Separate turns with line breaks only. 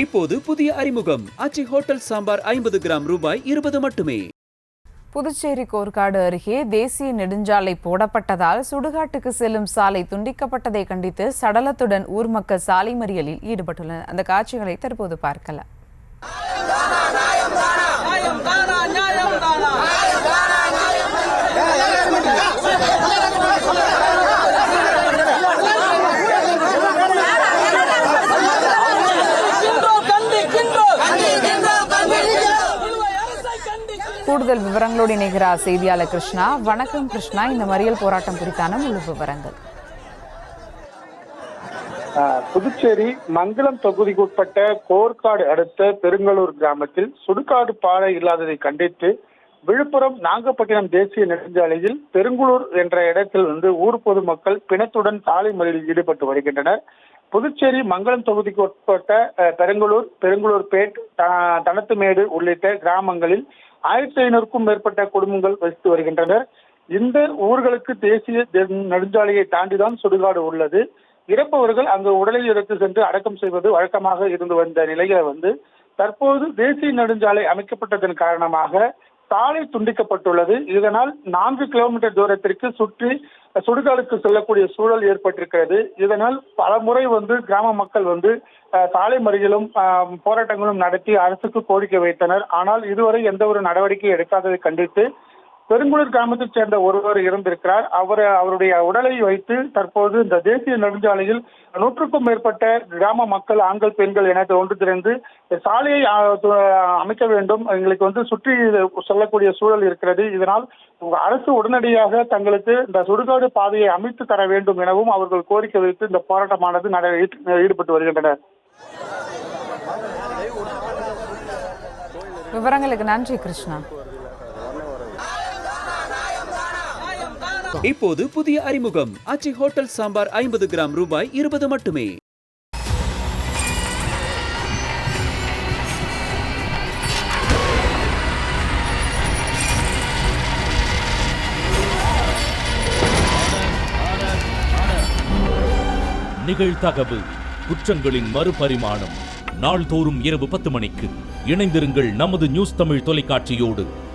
இப்போது புதிய அறிமுகம். அச்சி ஹோட்டல் சாம்பார் ஐம்பது கிராம் ரூபாய் இருபது மட்டுமே.
புதுச்சேரி கோர்க்காடு அருகே தேசிய நெடுஞ்சாலை போடப்பட்டதால் சுடுகாட்டுக்கு செல்லும் சாலை துண்டிக்கப்பட்டதை கண்டித்து சடலத்துடன் ஊர் மக்கள் சாலை மறியலில் ஈடுபட்டுள்ளனர். அந்த காட்சிகளை தற்போது பார்க்கலாம். கூடுதல் விவரங்களோடு இணைகிறார் செய்தியாளர் கிருஷ்ணா. வணக்கம் கிருஷ்ணா. இந்த மறியல் போராட்டம் குறித்தான முழு விவரங்கள்.
புதுச்சேரி மங்களம் தொகுதிக்குட்பட்ட கோர்காடு அடுத்த பெருங்களூர் கிராமத்தில் சுடுகாடு பாறை இல்லாததை கண்டித்து விழுப்புரம் நாகப்பட்டினம் தேசிய நெடுஞ்சாலையில் பெருங்குளூர் என்ற இடத்தில் வந்து ஊர் பொதுமக்கள் பிணத்துடன் சாலை மறியலில் ஈடுபட்டு வருகின்றனர். புதுச்சேரி மங்களம் தொகுதிக்கு உட்பட்ட பெருங்குளூர் பெருங்குளூர் பேட் தனத்துமேடு உள்ளிட்ட கிராமங்களில் ஆயிரத்தி ஐநூறுக்கும் மேற்பட்ட குடும்பங்கள் வசித்து வருகின்றனர். இந்த ஊர்களுக்கு தேசிய நெடுஞ்சாலையை தாண்டிதான் சுடுகாடு உள்ளது. இறப்பவர்கள் அங்கு உடலை எடுத்து சென்று அடக்கம் செய்வது வழக்கமாக இருந்து வந்த நிலையில வந்து தற்போது தேசிய நெடுஞ்சாலை அமைக்கப்பட்டதன் காரணமாக சாலை துண்டிக்கப்பட்டுள்ளது. இதனால் நான்கு கிலோமீட்டர் தூரத்திற்கு சுற்றி சுடுகாடுக்கு செல்லக்கூடிய சூழல் ஏற்பட்டிருக்கிறது. இதனால் பல முறை வந்து கிராம மக்கள் வந்து சாலை மறியலும் போராட்டங்களும் நடத்தி அரசுக்கு கோரிக்கை வைத்தனர். ஆனால் இதுவரை எந்த ஒரு நடவடிக்கை எடுக்காததை கண்டித்து பெருங்குளிர் கிராமத்தைச் சேர்ந்த ஒருவர் இறந்திருக்கிறார் அவர் அவருடைய உடலை வைத்து தற்போது இந்த தேசிய நெடுஞ்சாலையில் நூற்றுக்கும் மேற்பட்ட கிராம மக்கள் ஆண்கள் பெண்கள் என ஒன்று திரண்டு சாலையை அமைக்க வேண்டும். எங்களுக்கு வந்து சுற்றி சொல்லக்கூடிய சூழல் இருக்கிறது. இதனால் அரசு உடனடியாக தங்களுக்கு இந்த சுடுகாடு பாதையை அமைத்து தர வேண்டும் எனவும் அவர்கள் கோரிக்கை வைத்து இந்த போராட்டமானது ஈடுபட்டு வருகின்றனர்.
விவரங்களுக்கு நன்றி கிருஷ்ணா.
இப்போது புதிய அறிமுகம். அச்சி ஹோட்டல் சாம்பார் ஐம்பது கிராம் ரூபாய் இருபது மட்டுமே.
நிகழ்தகவு குற்றங்களின் மறுபரிமாணம். நாள்தோறும் இரவு பத்து மணிக்கு இணைந்திருங்கள் நமது நியூஸ் தமிழ் தொலைக்காட்சியோடு.